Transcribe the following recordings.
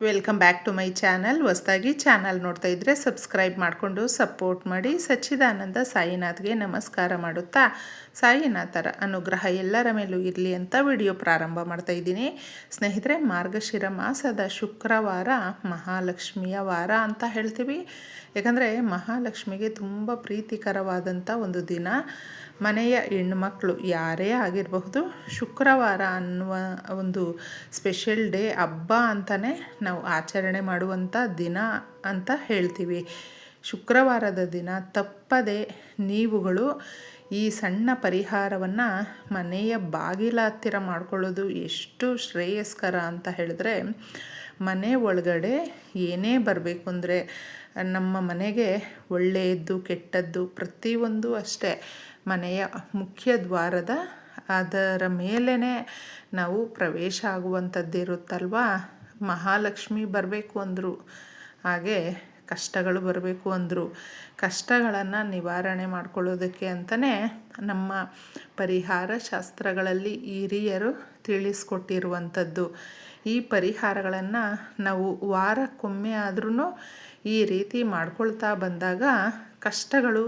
Welcome back to my channel. ಹೊಸದಾಗಿ channel ನೋಡ್ತಾ ಇದ್ದರೆ ಸಬ್ಸ್ಕ್ರೈಬ್ ಮಾಡಿಕೊಂಡು ಸಪೋರ್ಟ್ ಮಾಡಿ. ಸಚ್ಚಿದಾನಂದ ಸಾಯಿನಾಥ್ಗೆ ನಮಸ್ಕಾರ ಮಾಡುತ್ತಾ, ಸಾಯಿನಾಥರ ಅನುಗ್ರಹ ಎಲ್ಲರ ಮೇಲೂ ಇರಲಿ ಅಂತ ವಿಡಿಯೋ ಪ್ರಾರಂಭ ಮಾಡ್ತಾ ಇದ್ದೀನಿ. ಸ್ನೇಹಿತರೆ, ಮಾರ್ಗಶಿರ ಮಾಸದ ಶುಕ್ರವಾರ, ಮಹಾಲಕ್ಷ್ಮಿಯ ವಾರ ಅಂತ ಹೇಳ್ತೀವಿ. ಯಾಕಂದರೆ ಮಹಾಲಕ್ಷ್ಮಿಗೆ ತುಂಬ ಪ್ರೀತಿಕರವಾದಂಥ ಒಂದು ದಿನ. ಮನೆಯ ಹೆಣ್ಮಕ್ಳು ಯಾರೇ ಆಗಿರಬಹುದು, ಶುಕ್ರವಾರ ಅನ್ನುವ ಒಂದು ಸ್ಪೆಷಲ್ ಡೇ ಹಬ್ಬ ಅಂತಲೇ ನಾವು ಆಚರಣೆ ಮಾಡುವಂಥ ದಿನ ಅಂತ ಹೇಳ್ತೀವಿ. ಶುಕ್ರವಾರದ ದಿನ ತಪ್ಪದೆ ನೀವುಗಳು ಈ ಸಣ್ಣ ಪರಿಹಾರವನ್ನು ಮನೆಯ ಬಾಗಿಲ ಹತ್ತಿರ ಮಾಡ್ಕೊಳ್ಳೋದು ಎಷ್ಟು ಶ್ರೇಯಸ್ಕರ ಅಂತ ಹೇಳಿದ್ರೆ, ಮನೆ ಒಳಗಡೆ ಏನೇ ಬರಬೇಕು ಅಂದರೆ ನಮ್ಮ ಮನೆಗೆ ಒಳ್ಳೆಯದ್ದು, ಕೆಟ್ಟದ್ದು ಪ್ರತಿಯೊಂದು ಅಷ್ಟೇ. ಮನೆಯ ಮುಖ್ಯ ದ್ವಾರದ, ಅದರ ಮೇಲೇ ನಾವು ಪ್ರವೇಶ ಆಗುವಂಥದ್ದಿರುತ್ತಲ್ವ? ಮಹಾಲಕ್ಷ್ಮಿ ಬರಬೇಕು ಅಂದರು, ಹಾಗೆ ಕಷ್ಟಗಳು ಬರಬೇಕು ಅಂದರು. ಕಷ್ಟಗಳನ್ನು ನಿವಾರಣೆ ಮಾಡ್ಕೊಳ್ಳೋದಕ್ಕೆ ಅಂತಲೇ ನಮ್ಮ ಪರಿಹಾರ ಶಾಸ್ತ್ರಗಳಲ್ಲಿ ಹಿರಿಯರು ತಿಳಿಸ್ಕೊಟ್ಟಿರುವಂಥದ್ದು. ಈ ಪರಿಹಾರಗಳನ್ನು ನಾವು ವಾರಕ್ಕೊಮ್ಮೆ ಆದ್ರೂ ಈ ರೀತಿ ಮಾಡ್ಕೊಳ್ತಾ ಬಂದಾಗ ಕಷ್ಟಗಳು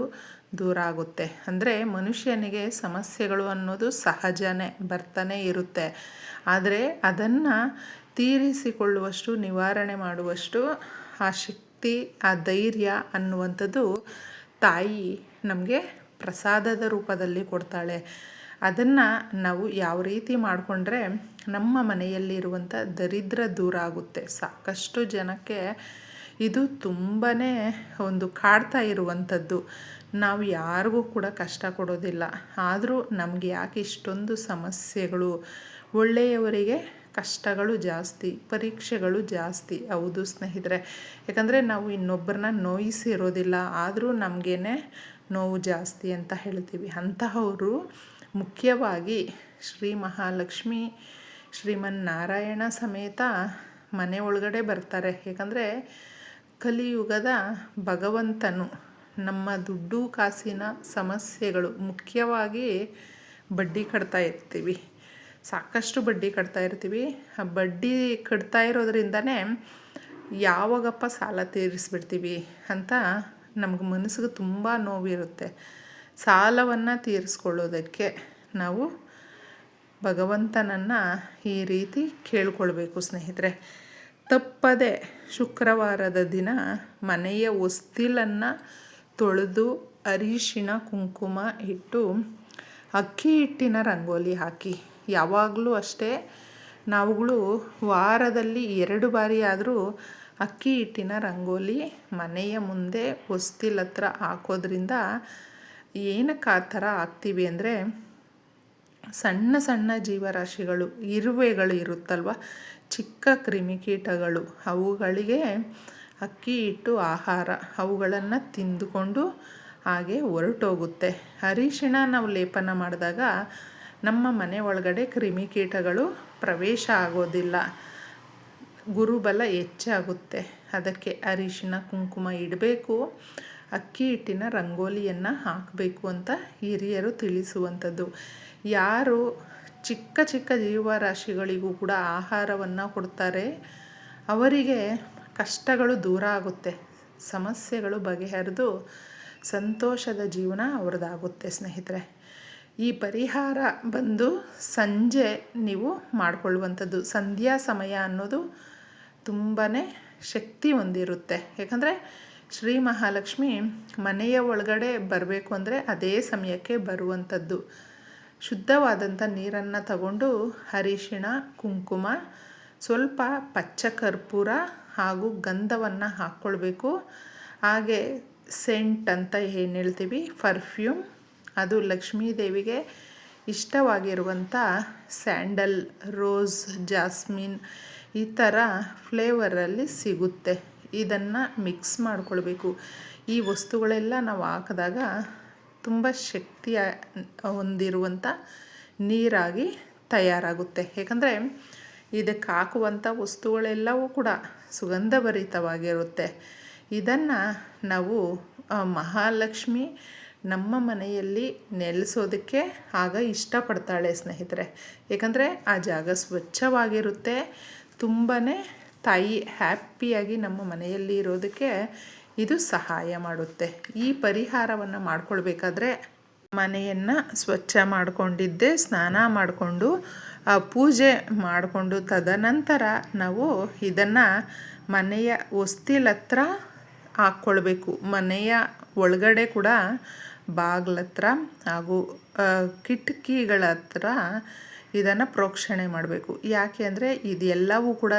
ದೂರ ಆಗುತ್ತೆ ಅಂದರೆ ಮನುಷ್ಯನಿಗೆ ಸಮಸ್ಯೆಗಳು ಅನ್ನೋದು ಸಹಜನೇ, ಬರ್ತಾನೆ ಇರುತ್ತೆ. ಆದರೆ ಅದನ್ನು ತೀರಿಸಿಕೊಳ್ಳುವಷ್ಟು, ನಿವಾರಣೆ ಮಾಡುವಷ್ಟು ಆ ಶಕ್ತಿ, ಆ ಧೈರ್ಯ ಅನ್ನುವಂಥದ್ದು ತಾಯಿ ನಮಗೆ ಪ್ರಸಾದದ ರೂಪದಲ್ಲಿ ಕೊಡ್ತಾಳೆ. ಅದನ್ನು ನಾವು ಯಾವ ರೀತಿ ಮಾಡಿಕೊಂಡ್ರೆ ನಮ್ಮ ಮನೆಯಲ್ಲಿರುವಂಥ ದರಿದ್ರ ದೂರ ಆಗುತ್ತೆ. ಸಾಕಷ್ಟು ಜನಕ್ಕೆ ಇದು ತುಂಬಾ ಒಂದು ಕಾಡ್ತಾ ಇರುವಂಥದ್ದು. ನಾವು ಯಾರಿಗೂ ಕೂಡ ಕಷ್ಟ ಕೊಡೋದಿಲ್ಲ. ಆದರೂ ನಮಗೆ ಯಾಕೆ ಇಷ್ಟೊಂದು ಸಮಸ್ಯೆಗಳು? ಒಳ್ಳೆಯವರಿಗೆ ಕಷ್ಟಗಳು ಜಾಸ್ತಿ, ಪರೀಕ್ಷೆಗಳು ಜಾಸ್ತಿ. ಹೌದು ಸ್ನೇಹಿತರೆ. ಯಾಕಂದರೆ ನಾವು ಇನ್ನೊಬ್ಬರನ್ನ ನೋಯಿಸಿರೋದಿಲ್ಲ ಆದರೂ ನಮಗೇನೆ ನೋವು ಜಾಸ್ತಿ ಅಂತ ಹೇಳ್ತೀವಿ. ಅಂತಹವರು ಮುಖ್ಯವಾಗಿ ಶ್ರೀ ಮಹಾಲಕ್ಷ್ಮಿ ಶ್ರೀಮನ್ನಾರಾಯಣ ಸಮೇತ ಮನೆ ಒಳಗಡೆ ಬರ್ತಾರೆ. ಯಾಕಂದರೆ ಕಲಿಯುಗದ ಭಗವಂತನು. ನಮ್ಮ ದುಡ್ಡು ಕಾಸಿನ ಸಮಸ್ಯೆಗಳು ಮುಖ್ಯವಾಗಿ ಬಡ್ಡಿ ಕಟ್ತಾ ಇರ್ತೀವಿ. ಸಾಕಷ್ಟು ಬಡ್ಡಿ ಕಟ್ತಾ ಇರ್ತೀವಿ. ಆ ಬಡ್ಡಿ ಕಟ್ತಾ ಇರೋದ್ರಿಂದನೇ ಯಾವಾಗಪ್ಪ ಸಾಲ ತೀರಿಸ್ಬಿಡ್ತೀವಿ ಅಂತ ನಮ್ಗೆ ಮನಸ್ಸಿಗೆ ತುಂಬ ನೋವಿರುತ್ತೆ. ಸಾಲವನ್ನು ತೀರಿಸ್ಕೊಳ್ಳೋದಕ್ಕೆ ನಾವು ಭಗವಂತನನ್ನು ಈ ರೀತಿ ಕೇಳ್ಕೊಳ್ಬೇಕು ಸ್ನೇಹಿತರೆ. ತಪ್ಪದೆ ಶುಕ್ರವಾರದ ದಿನ ಮನೆಯ ಹೊಸ್ತಿಲನ್ನು ತೊಳೆದು ಅರಿಶಿಣ, ಕುಂಕುಮ ಇಟ್ಟು ಅಕ್ಕಿ ಹಿಟ್ಟಿನ ರಂಗೋಲಿ ಹಾಕಿ. ಯಾವಾಗಲೂ ಅಷ್ಟೇ ನಾವುಗಳು ವಾರದಲ್ಲಿ ಎರಡು ಬಾರಿ ಆದರೂ ಅಕ್ಕಿ ಹಿಟ್ಟಿನ ರಂಗೋಲಿ ಮನೆಯ ಮುಂದೆ ಹೊಸ್ತಿಲ ಹತ್ರ ಹಾಕೋದ್ರಿಂದ ಏನಕ್ಕೆ ಆ ಥರ ಹಾಕ್ತೀವಿ ಅಂದರೆ ಸಣ್ಣ ಸಣ್ಣ ಜೀವರಾಶಿಗಳು, ಇರುವೆಗಳು ಇರುತ್ತಲ್ವ? ಚಿಕ್ಕ ಕ್ರಿಮಿಕೀಟಗಳು, ಅವುಗಳಿಗೆ ಅಕ್ಕಿ ಹಿಟ್ಟು ಆಹಾರ, ಅವುಗಳನ್ನು ತಿಂದುಕೊಂಡು ಹಾಗೆ ಹೊರಟೋಗುತ್ತೆ. ಅರಿಶಿಣ ನಾವು ಲೇಪನ ಮಾಡಿದಾಗ ನಮ್ಮ ಮನೆ ಒಳಗಡೆ ಕ್ರಿಮಿಕೀಟಗಳು ಪ್ರವೇಶ ಆಗೋದಿಲ್ಲ. ಗುರುಬಲ ಹೆಚ್ಚಾಗುತ್ತೆ ಅದಕ್ಕೆ ಅರಿಶಿಣ, ಕುಂಕುಮ ಇಡಬೇಕು. ಅಕ್ಕಿ ಹಿಟ್ಟಿನ ರಂಗೋಲಿಯನ್ನು ಹಾಕಬೇಕು ಅಂತ ಹಿರಿಯರು ತಿಳಿಸುವಂಥದ್ದು. ಯಾರು ಚಿಕ್ಕ ಚಿಕ್ಕ ಜೀವರಾಶಿಗಳಿಗೂ ಕೂಡ ಆಹಾರವನ್ನು ಕೊಡ್ತಾರೆ, ಅವರಿಗೆ ಕಷ್ಟಗಳು ದೂರ ಆಗುತ್ತೆ. ಸಮಸ್ಯೆಗಳು ಬಗೆಹರಿದು ಸಂತೋಷದ ಜೀವನ ಅವ್ರದ್ದಾಗುತ್ತೆ ಸ್ನೇಹಿತರೆ. ಈ ಪರಿಹಾರ ಬಂದು ಸಂಜೆ ನೀವು ಮಾಡಿಕೊಳ್ಳುವಂಥದ್ದು. ಸಂಧ್ಯಾ ಸಮಯ ಅನ್ನೋದು ತುಂಬಾ ಶಕ್ತಿ ಹೊಂದಿರುತ್ತೆ. ಯಾಕಂದರೆ ಶ್ರೀ ಮಹಾಲಕ್ಷ್ಮಿ ಮನೆಯ ಒಳಗಡೆ ಬರಬೇಕು ಅಂದರೆ ಅದೇ ಸಮಯಕ್ಕೆ ಬರುವಂಥದ್ದು. ಶುದ್ಧವಾದಂಥ ನೀರನ್ನು ತಗೊಂಡು ಅರಿಶಿಣ, ಕುಂಕುಮ ಸ್ವಲ್ಪ ಪಚ್ಚ ಕರ್ಪೂರ ಹಾಗೂ ಗಂಧವನ್ನು ಹಾಕ್ಕೊಳ್ಬೇಕು. ಹಾಗೆ ಸೆಂಟ್ ಅಂತ ಏನು ಹೇಳ್ತೀವಿ? ಪರ್ಫ್ಯೂಮ್ ಅದು ಲಕ್ಷ್ಮೀ ದೇವಿಗೆ ಇಷ್ಟವಾಗಿರುವಂಥ ಸ್ಯಾಂಡಲ್, ರೋಸ್, ಜಾಸ್ಮಿನ್ ಈ ಥರ ಫ್ಲೇವರಲ್ಲಿ ಸಿಗುತ್ತೆ. ಇದನ್ನು ಮಿಕ್ಸ್ ಮಾಡ್ಕೊಳ್ಬೇಕು. ಈ ವಸ್ತುಗಳೆಲ್ಲ ನಾವು ಹಾಕಿದಾಗ ತುಂಬ ಶಕ್ತಿಯ ಹೊಂದಿರುವಂಥ ನೀರಾಗಿ ತಯಾರಾಗುತ್ತೆ. ಏಕೆಂದರೆ ಇದಕ್ಕೆ ಹಾಕುವಂಥ ವಸ್ತುಗಳೆಲ್ಲವೂ ಕೂಡ ಸುಗಂಧಭರಿತವಾಗಿರುತ್ತೆ. ಇದನ್ನು ನಾವು ಮಹಾಲಕ್ಷ್ಮಿ ನಮ್ಮ ಮನೆಯಲ್ಲಿ ನೆಲೆಸೋದಕ್ಕೆ ಆಗ ಇಷ್ಟಪಡ್ತಾಳೆ ಸ್ನೇಹಿತರೆ. ಏಕೆಂದರೆ ಆ ಜಾಗ ಸ್ವಚ್ಛವಾಗಿರುತ್ತೆ. ತುಂಬಾ ತಾಯಿ ಹ್ಯಾಪಿಯಾಗಿ ನಮ್ಮ ಮನೆಯಲ್ಲಿ ಇರೋದಕ್ಕೆ ಇದು ಸಹಾಯ ಮಾಡುತ್ತೆ. ಈ ಪರಿಹಾರವನ್ನು ಮಾಡ್ಕೊಳ್ಬೇಕಾದ್ರೆ ಮನೆಯನ್ನು ಸ್ವಚ್ಛ ಮಾಡಿಕೊಂಡಿದ್ದೆ, ಸ್ನಾನ ಮಾಡಿಕೊಂಡು ಪೂಜೆ ಮಾಡಿಕೊಂಡು ತದನಂತರ ನಾವು ಇದನ್ನು ಮನೆಯ ಹೊಸ್ತಿಲತ್ರ ಹಾಕ್ಕೊಳ್ಬೇಕು. ಮನೆಯ ಒಳಗಡೆ ಕೂಡ ಬಾಗ್ಲ ಹತ್ರ ಹಾಗೂ ಕಿಟಕಿಗಳ ಹತ್ರ ಇದನ್ನು ಪ್ರೋಕ್ಷಣೆ ಮಾಡಬೇಕು. ಯಾಕೆ ಅಂದರೆ ಇದೆಲ್ಲವೂ ಕೂಡ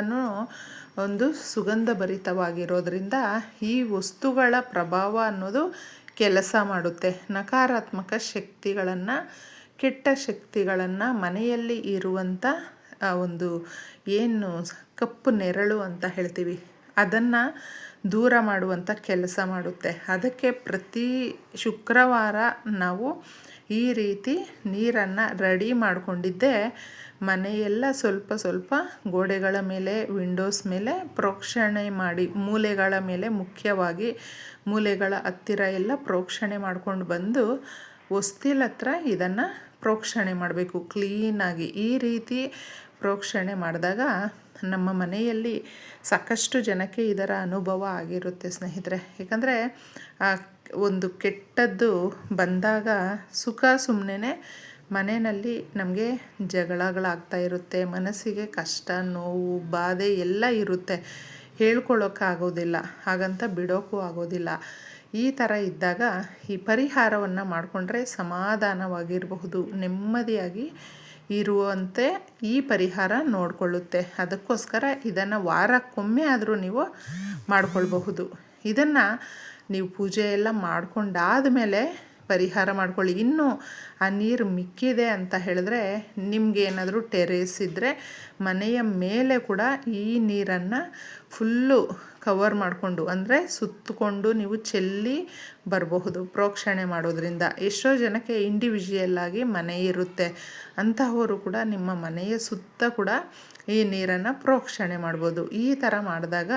ಒಂದು ಸುಗಂಧ ಭರಿತವಾಗಿರೋದ್ರಿಂದ ಈ ವಸ್ತುಗಳ ಪ್ರಭಾವ ಅನ್ನೋದು ಕೆಲಸ ಮಾಡುತ್ತೆ. ನಕಾರಾತ್ಮಕ ಶಕ್ತಿಗಳನ್ನು, ಕೆಟ್ಟ ಶಕ್ತಿಗಳನ್ನು ಮನೆಯಲ್ಲಿ ಇರುವಂಥ ಒಂದು ಏನು ಕಪ್ಪು ನೆರಳು ಅಂತ ಹೇಳ್ತೀವಿ, ಅದನ್ನು ದೂರ ಮಾಡುವಂಥ ಕೆಲಸ ಮಾಡುತ್ತೆ. ಅದಕ್ಕೆ ಪ್ರತಿ ಶುಕ್ರವಾರ ನಾವು ಈ ರೀತಿ ನೀರನ್ನು ರೆಡಿ ಮಾಡಿಕೊಂಡಿದ್ದೆ ಮನೆಯೆಲ್ಲ ಸ್ವಲ್ಪ ಸ್ವಲ್ಪ ಗೋಡೆಗಳ ಮೇಲೆ ವಿಂಡೋಸ್ ಮೇಲೆ ಪ್ರೋಕ್ಷಣೆ ಮಾಡಿ, ಮೂಲೆಗಳ ಮೇಲೆ ಮುಖ್ಯವಾಗಿ ಮೂಲೆಗಳ ಹತ್ತಿರ ಎಲ್ಲ ಪ್ರೋಕ್ಷಣೆ ಮಾಡ್ಕೊಂಡು ಬಂದು ಹೊಸ್ತಿಲ್ ಹತ್ರ ಇದನ್ನು ಪ್ರೋಕ್ಷಣೆ ಮಾಡಬೇಕು. ಕ್ಲೀನಾಗಿ ಈ ರೀತಿ ಪ್ರೋಕ್ಷಣೆ ಮಾಡಿದಾಗ ನಮ್ಮ ಮನೆಯಲ್ಲಿ ಸಾಕಷ್ಟು ಜನಕ್ಕೆ ಇದರ ಅನುಭವ ಆಗಿರುತ್ತೆ ಸ್ನೇಹಿತರೆ. ಏಕೆಂದರೆ ಒಂದು ಕೆಟ್ಟದ್ದು ಬಂದಾಗ ಸುಖ ಸುಮ್ಮನೆ ಮನೆಯಲ್ಲಿ ನಮಗೆ ಜಗಳಗಳಾಗ್ತಾ ಇರುತ್ತೆ, ಮನಸ್ಸಿಗೆ ಕಷ್ಟ, ನೋವು, ಬಾಧೆ ಎಲ್ಲ ಇರುತ್ತೆ. ಹೇಳ್ಕೊಳ್ಳೋಕ್ಕಾಗೋದಿಲ್ಲ ಹಾಗಂತ ಬಿಡೋಕ್ಕೂ ಆಗೋದಿಲ್ಲ. ಈ ಥರ ಇದ್ದಾಗ ಈ ಪರಿಹಾರವನ್ನು ಮಾಡಿಕೊಂಡ್ರೆ ಸಮಾಧಾನವಾಗಿರಬಹುದು, ನೆಮ್ಮದಿಯಾಗಿ ಇರುವಂತೆ ಈ ಪರಿಹಾರ ನೋಡಿಕೊಳ್ಳುತ್ತೆ. ಅದಕ್ಕೋಸ್ಕರ ಇದನ್ನು ವಾರಕ್ಕೊಮ್ಮೆ ಆದರೂ ನೀವು ಮಾಡಿಕೊಳ್ಬಹುದು. ಇದನ್ನು ನೀವು ಪೂಜೆ ಎಲ್ಲ ಮಾಡಿಕೊಂಡಾದ ಮೇಲೆ ಪರಿಹಾರ ಮಾಡ್ಕೊಳ್ಳಿ. ಇನ್ನೂ ಆ ನೀರು ಮಿಕ್ಕಿದೆ ಅಂತ ಹೇಳಿದ್ರೆ ನಿಮ್ಗೆ ಏನಾದರೂ ಟೆರೇಸ್ ಇದ್ದರೆ ಮನೆಯ ಮೇಲೆ ಕೂಡ ಈ ನೀರನ್ನು ಫುಲ್ಲು ಕವರ್ ಮಾಡಿಕೊಂಡು, ಅಂದರೆ ಸುತ್ತಕೊಂಡು ನೀವು ಚೆಲ್ಲಿ ಬರಬಹುದು ಪ್ರೋಕ್ಷಣೆ ಮಾಡೋದ್ರಿಂದ. ಎಷ್ಟೋ ಜನಕ್ಕೆ ಇಂಡಿವಿಜುವಲ್ ಆಗಿ ಮನೆ ಇರುತ್ತೆ. ಅಂತಹವರು ಕೂಡ ನಿಮ್ಮ ಮನೆಯ ಸುತ್ತ ಕೂಡ ಈ ನೀರನ್ನು ಪ್ರೋಕ್ಷಣೆ ಮಾಡ್ಬೋದು. ಈ ಥರ ಮಾಡಿದಾಗ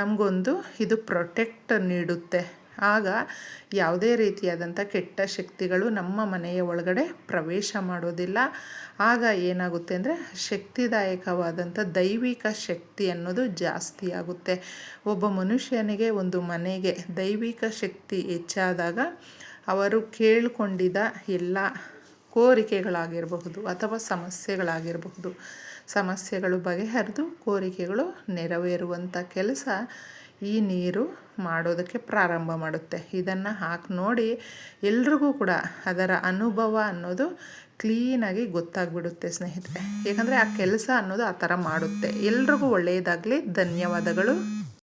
ನಮಗೊಂದು ಇದು ಪ್ರೊಟೆಕ್ಟ್ ನೀಡುತ್ತೆ. ಆಗ ಯಾವುದೇ ರೀತಿಯಾದಂಥ ಕೆಟ್ಟ ಶಕ್ತಿಗಳು ನಮ್ಮ ಮನೆಯ ಒಳಗಡೆ ಪ್ರವೇಶ ಮಾಡೋದಿಲ್ಲ. ಆಗ ಏನಾಗುತ್ತೆ ಅಂದರೆ ಶಕ್ತಿದಾಯಕವಾದಂಥ ದೈವಿಕ ಶಕ್ತಿ ಅನ್ನೋದು ಜಾಸ್ತಿ ಆಗುತ್ತೆ. ಒಬ್ಬ ಮನುಷ್ಯನಿಗೆ ಒಂದು ಮನೆಗೆ ದೈವಿಕ ಶಕ್ತಿ ಹೆಚ್ಚಾದಾಗ ಅವರು ಕೇಳಿಕೊಂಡಿದ್ದ ಎಲ್ಲ ಕೋರಿಕೆಗಳಾಗಿರಬಹುದು ಅಥವಾ ಸಮಸ್ಯೆಗಳಾಗಿರಬಹುದು. ಸಮಸ್ಯೆಗಳು ಬಗೆಹರಿದು ಕೋರಿಕೆಗಳು ನೆರವೇರುವಂಥ ಕೆಲಸ ಈ ನೀರು ಮಾಡೋದಕ್ಕೆ ಪ್ರಾರಂಭ ಮಾಡುತ್ತೆ. ಇದನ್ನು ಹಾಕಿ ನೋಡಿ ಎಲ್ರಿಗೂ ಕೂಡ ಅದರ ಅನುಭವ ಅನ್ನೋದು ಕ್ಲೀನಾಗಿ ಗೊತ್ತಾಗ್ಬಿಡುತ್ತೆ ಸ್ನೇಹಿತರೆ. ಏಕೆಂದರೆ ಆ ಕೆಲಸ ಅನ್ನೋದು ಆ ಥರ ಮಾಡುತ್ತೆ. ಎಲ್ರಿಗೂ ಒಳ್ಳೆಯದಾಗಲಿ. ಧನ್ಯವಾದಗಳು.